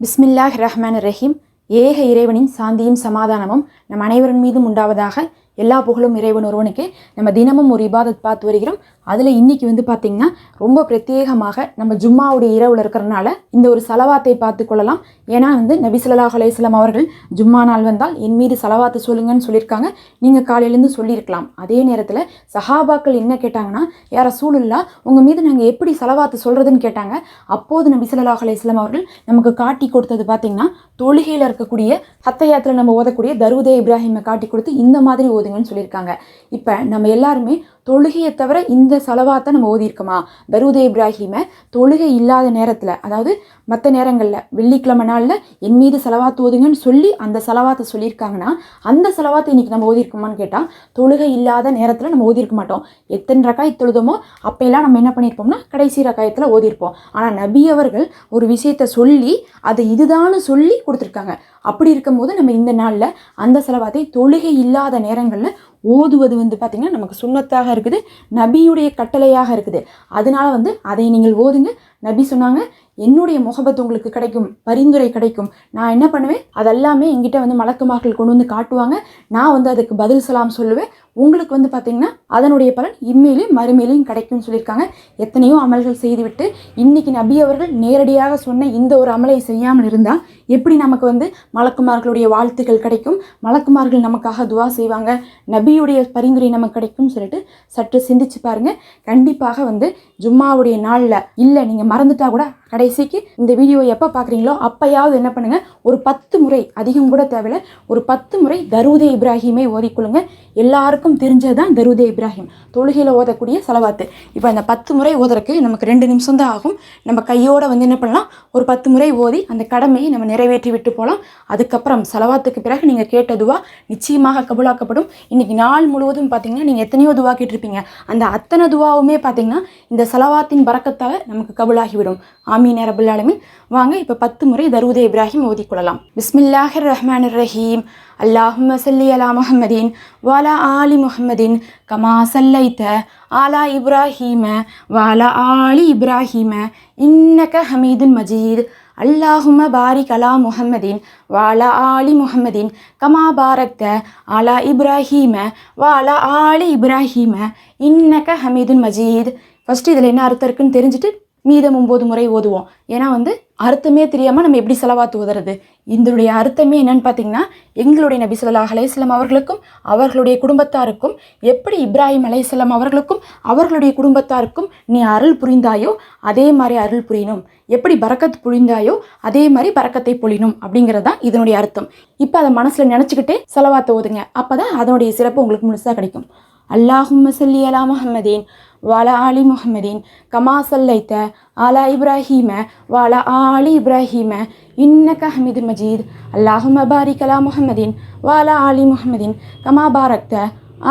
பிஸ்மில்லாஹ் ரஹ்மான் ரஹீம் ஏக இறைவனின் சாந்தியும் சமாதானமும் நம் அனைவரின் மீதும் உண்டாவதாக எல்லா புகழும் இறைவன் ஒருவனுக்கு நம்ம தினமும் ஒரு இபாதத் பார்த்து வருகிறோம். அதில் இன்றைக்கி வந்து பார்த்திங்கன்னா ரொம்ப பிரத்யேகமாக நம்ம ஜும்மாவுடைய இரவில் இருக்கிறனால இந்த ஒரு செலவாத்தை பார்த்து கொள்ளலாம். ஏன்னா வந்து நபிசல்லாஹ் அலையம் அவர்கள் ஜும்மா நாள் வந்தால் என் மீது செலவாத்து சொல்லுங்கன்னு சொல்லியிருக்காங்க. நீங்கள் காலையிலேருந்து சொல்லியிருக்கலாம். அதே நேரத்தில் சஹாபாக்கள் என்ன கேட்டாங்கன்னா யார சூழல்லா உங்கள் மீது நாங்கள் எப்படி செலவாத்து சொல்கிறதுன்னு கேட்டாங்க. அப்போது நபிசல்லாஹ் அலையம் அவர்கள் நமக்கு காட்டி கொடுத்தது பார்த்திங்கன்னா தொழுகையில் இருக்கக்கூடிய சத்தயாத்தில் நம்ம ஓதக்கூடிய தருவதே இப்ராஹிமை காட்டி கொடுத்து இந்த மாதிரி ஓதுங்கன்னு சொல்லியிருக்காங்க. இப்போ நம்ம எல்லாருமே தொழுகையை தவிர இந்த செலவாத்தை நம்ம ஓதியிருக்கோமா? தருதே இப்ராஹிமை தொழுகை இல்லாத நேரத்தில் அதாவது மற்ற நேரங்களில் வெள்ளிக்கிழமை நாளில் என் மீது செலவாத்து ஓதுங்கன்னு சொல்லி அந்த செலவாத்தை சொல்லியிருக்காங்கன்னா அந்த செலவாத்தை இன்றைக்கி நம்ம ஓதியிருக்கோமான்னு கேட்டால் தொழுகை இல்லாத நேரத்தில் நம்ம ஓதியிருக்க மாட்டோம். எத்தனை ரக்காய் தொழுதோமோ அப்போல்லாம் நம்ம என்ன பண்ணியிருப்போம்னா கடைசி ரக்காயத்தில் ஓதியிருப்போம். ஆனால் நபி அவர்கள் ஒரு விஷயத்தை சொல்லி அதை இதுதான்னு சொல்லி கொடுத்துருக்காங்க. அப்படி இருக்கும்போது நம்ம இந்த நாளில் அந்த செலவாத்தை தொழுகை இல்லாத நேரங்களில் ஓதுவது வந்து பார்த்திங்கன்னா நமக்கு சுண்ணத்தாக இருக்குது நபியுடைய கட்டளையாக இருக்குது. அதனால வந்து அதை நீங்கள் ஓதுங்க. நபி சொன்னாங்க என்னுடைய முகபத் உங்களுக்கு கிடைக்கும் பரிந்துரை கிடைக்கும். நான் என்ன பண்ணுவேன்? அதெல்லாமே எங்கிட்ட வந்து மலக்குமார்கள் கொண்டு வந்து காட்டுவாங்க. நான் வந்து அதுக்கு பதில் சலாம் சொல்லுவேன். உங்களுக்கு வந்து பார்த்திங்கன்னா அதனுடைய பலன் இம்மையிலையும் மறுமையிலையும் கிடைக்கும்னு சொல்லியிருக்காங்க. எத்தனையோ அமல்கள் செய்துவிட்டு இன்றைக்கி நபி அவர்கள் நேரடியாக சொன்ன இந்த ஒரு அமலை செய்யாமல் இருந்தால் எப்படி நமக்கு வந்து மலக்குமார்களுடைய வாழ்த்துக்கள் கிடைக்கும்? மலக்குமார்கள் நமக்காக துவா செய்வாங்க. நபியுடைய பரிந்துரை நமக்கு கிடைக்கும்னு சொல்லிட்டு சற்று சிந்திச்சு பாருங்க. கண்டிப்பாக வந்து ஜும்மாவுடைய நாளில் இல்லை நீங்கள் மறந்துட்டா கூட கடைசிக்கு இந்த வீடியோ எப்போ பார்க்குறீங்களோ அப்போயாவது என்ன பண்ணுங்கள் ஒரு பத்து முறை அதிகம் கூட தேவையில்ல ஒரு பத்து முறை தருதே இப்ராஹிமே ஓதிக்கொள்ளுங்க. எல்லாருக்கும் தெரிஞ்சது தான் தருதே இப்ராஹிம். தொழுகையில் ஓதக்கூடிய செலவாத்து. இப்போ இந்த பத்து முறை ஓதுறதுக்கு நமக்கு ரெண்டு நிமிஷம் தான் ஆகும். நம்ம கையோடு வந்து என்ன பண்ணலாம்? ஒரு பத்து முறை ஓதி அந்த கடமையை நம்ம நிறைவேற்றி விட்டு போகலாம் அதுக்கப்புறம் செலவாத்துக்கு பிறகு நீங்கள் கேட்ட துவா நிச்சயமாக கபூலாக்கப்படும். இன்னைக்கு நாள் முழுவதும் பார்த்தீங்கன்னா நீங்கள் எத்தனையோ துவா கேட்டிருப்பீங்க. அந்த அத்தனை துவாவுமே பார்த்தீங்கன்னா இந்த செலவாத்தின் பறக்கத்தால் நமக்கு கபூலாகிவிடும். ஆமீன் ரபுல் வாங்க இப்போ பத்து முறை தருவதே இப்ராஹிம் ஓதிக்கொள்ளலாம் பிஸ்மில்லாஹிர் ரஹ்மான் ரஹீம். அல்லாஹும் சல்லி அலா முஹம்மதின் வாலா ஆலி முஹம்மதின் கமா சல்லைத்த ஆலா இப்ராஹீம வாலா ஆலி இப்ராஹீம இன்னக ஹமீதுன் மஜீத். அல்லாஹும பாரிக் அலா முஹம்மதின் வாலா ஆலி முஹம்மதின் கமா பாரக்த அலா இப்ராஹீம வாலா ஆலி இப்ராஹீம. இன்னக்க ஹமீதுன் மஜீத். ஃபஸ்ட்டு இதில் என்ன அர்த்தம் இருக்குன்னு தெரிஞ்சுட்டு மீதம் ஒம்பது முறை ஓதுவோம். ஏன்னா வந்து அர்த்தமே தெரியாமல் நம்ம எப்படி செலவாத்து ஓதுறது இதனுடைய அர்த்தமே என்னன்னு பார்த்தீங்கன்னா எங்களுடைய நபி சொல்லா அலையம் அவர்களுக்கும் அவர்களுடைய குடும்பத்தாருக்கும் எப்படி இப்ராஹிம் அலையம் அவர்களுக்கும் அவர்களுடைய குடும்பத்தாருக்கும் நீ அருள் புரிந்தாயோ அதே மாதிரி அருள் புரியணும் எப்படி பரக்கத் புரிந்தாயோ அதே மாதிரி பறக்கத்தை பொழினும் அப்படிங்கிறது தான் இதனுடைய அர்த்தம். இப்போ அதை மனசில் நினச்சிக்கிட்டே செலவாத்த ஓதுங்க. அப்போ தான் அதனுடைய சிறப்பு உங்களுக்கு முழுசாக கிடைக்கும். அல்லாஹும் சல்லி அலா முஹம்மதீன் வாலா ஆலி முஹம்மதீன் கமா சல்லைத்த ஆலா இப்ராஹீம வாலா ஆலி இப்ராஹீம இன்னக ஹமீது மஜீத் அல்லாஹும் பாரிக் அலா முஹம்மதீன் வாலா ஆலி முஹம்மதீன் கமா பாரக்த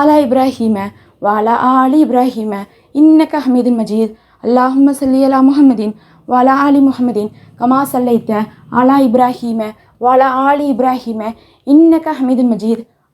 ஆலா இப்ராஹீம வாலா ஆலி இப்ராஹீம இன்னக ஹமீது மஜீத் அல்லாஹும் சல்லி அலா முஹம்மதீன் வாலா ஆலி முஹம்மதீன் கமா சல்லைத்த ஆலா இப்ராஹீம வாலா ஆலி இப்ராஹீம இன்னக ஹமீது மஜீத்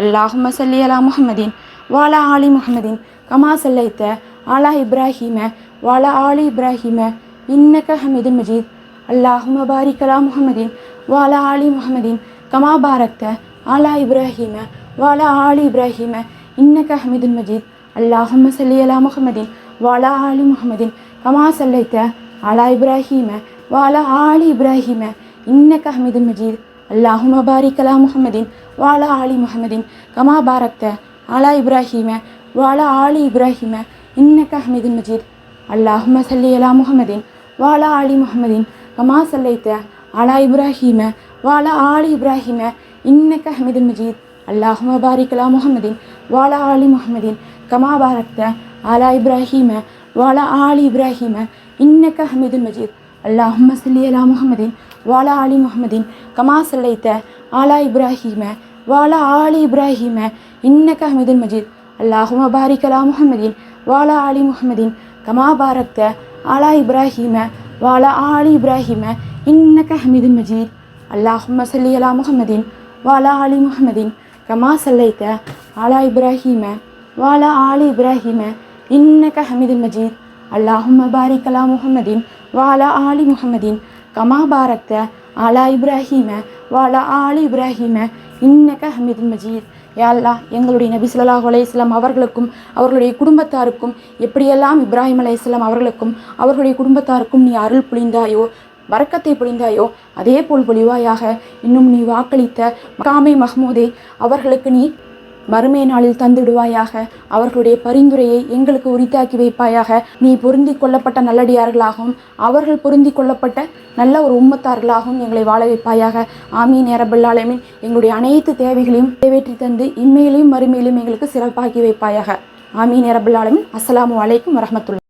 அல்லாஹும சல்லி அலா முஹம்மதீன் வாலா ஆலி முஹம்மதீன் கமா சல்லைத்த ஆலா இப்ராஹீம வாலா ஆலி இப்ராஹீம இன்னக ஹமீதுன் மஜீத். அல்லாஹும பாரிக் அலா முஹம்மதீன் வாலா ஆலி முஹம்மதீன் கமா பாரக்த ஆலா இப்ராஹீம வாலா ஆலி இப்ராஹீம இன்னக ஹமீதுன் மஜீத். அல்லாஹும சல்லி அலா முஹம்மதீன் வாலா ஆலி முஹம்மதீன் கமா சல்லைத்த ஆலா இப்ராஹீம வாலா ஆலி இப்ராஹீம இன்னக ஹமீதுன் மஜீத். அல்லாஹும்ம பாரிக் அலா முஹம்மதீன் வாலா ஆலி முஹம்மதீன் கமா பாரக்த ஆலா இப்ராஹிம வாலா ஆலி இப்ராஹிம இன்னக்க ஹமீதின் மஜீத். அல்லாஹும்ம சல்லி அலா முஹம்மதீன் வாலா ஆலி முஹம்மதீன் கமா சல்லைத்த ஆலா இப்ராஹிம வாலா ஆலி இப்ராஹிம இன்னக்க ஹமீதின் மஜீத். அல்லாஹும்ம பாரிக் அலா முஹம்மதீன் வாலா ஆலி முஹம்மதீன் கமா பாரக்த ஆலா இப்ராஹிம வாலா ஆலி இப்ராஹிம இன்னக்க ஹமீதுன் மஜீத். அல்லாஹும் சல்லி அலா முஹம்மதீன் வாலா அலி முகமதின் கமா சல்லைத்த ஆலா இப்ராஹீம வாலா ஆலி இப்ராஹீம இன்னக்க ஹமீதுன் மஜீத். அல்லாஹும பாரிக் முகமதின் வாலா அலி முகமதின் கமா பாரக்த ஆலா இப்ராஹீம வாலா ஆலி இப்ராஹீம இன்னக்க ஹமீதுன் மஜீத். அல்லாஹும்ம சல்லி அலா முகமதின் வாலா அலி முகமதின் கமா சல்லைத்த ஆலா இப்ராஹீம வாலா ஆலி இப்ராஹீம இன்னக்க ஹமீதுன் மஜீத். அல்லாஹும்ம பாரிக் முகமதின் வாலா ஆலி முகமதின் கமா அலா இப்ராஹிம இப்ராஹீம வாலா ஆலி இப்ராஹீம இன்னக ஹமீதுன் மஜீத். யாழ்லா அல்லாஹ் எங்களுடைய நபி ஸல்லல்லாஹு அலையம் அவர்களுக்கும் அவர்களுடைய குடும்பத்தாருக்கும் எப்படியெல்லாம் இப்ராஹிம் அலைஹிஸ்ஸலாம் அவர்களுக்கும் அவர்களுடைய குடும்பத்தாருக்கும் நீ அருள் புரிந்தாயோ வரக்கத்தை பொழிந்தாயோ அதே போல் பொழிவாயாக இன்னும் நீ வாக்களித்த மகாமே மஹமூதே அவர்களுக்கு நீ மறுமை நாளில் தந்துடுவாயாக. அவர்களுடைய பரிந்துரையை எங்களுக்கு உரித்தாக்கி வைப்பாயாக. நீ பொருந்தி கொள்ளப்பட்ட நல்லடியார்களாகவும் அவர்கள் பொருந்தி கொள்ளப்பட்ட நல்ல ஒரு உம்மத்தார்களாகவும் எங்களை வாழ வைப்பாயாக. ஆமீன் நேரபல்லாலமின் எங்களுடைய அனைத்து தேவைகளையும் நிறைவேற்றி தந்து இம்மையிலையும் மறுமையிலும் எங்களுக்கு சிறப்பாக்கி வைப்பாயாக. ஆமீன் நேரபல்லாலமின் அஸ்லாம் வலைக்கும் வரஹ்மத்துல்லாஹி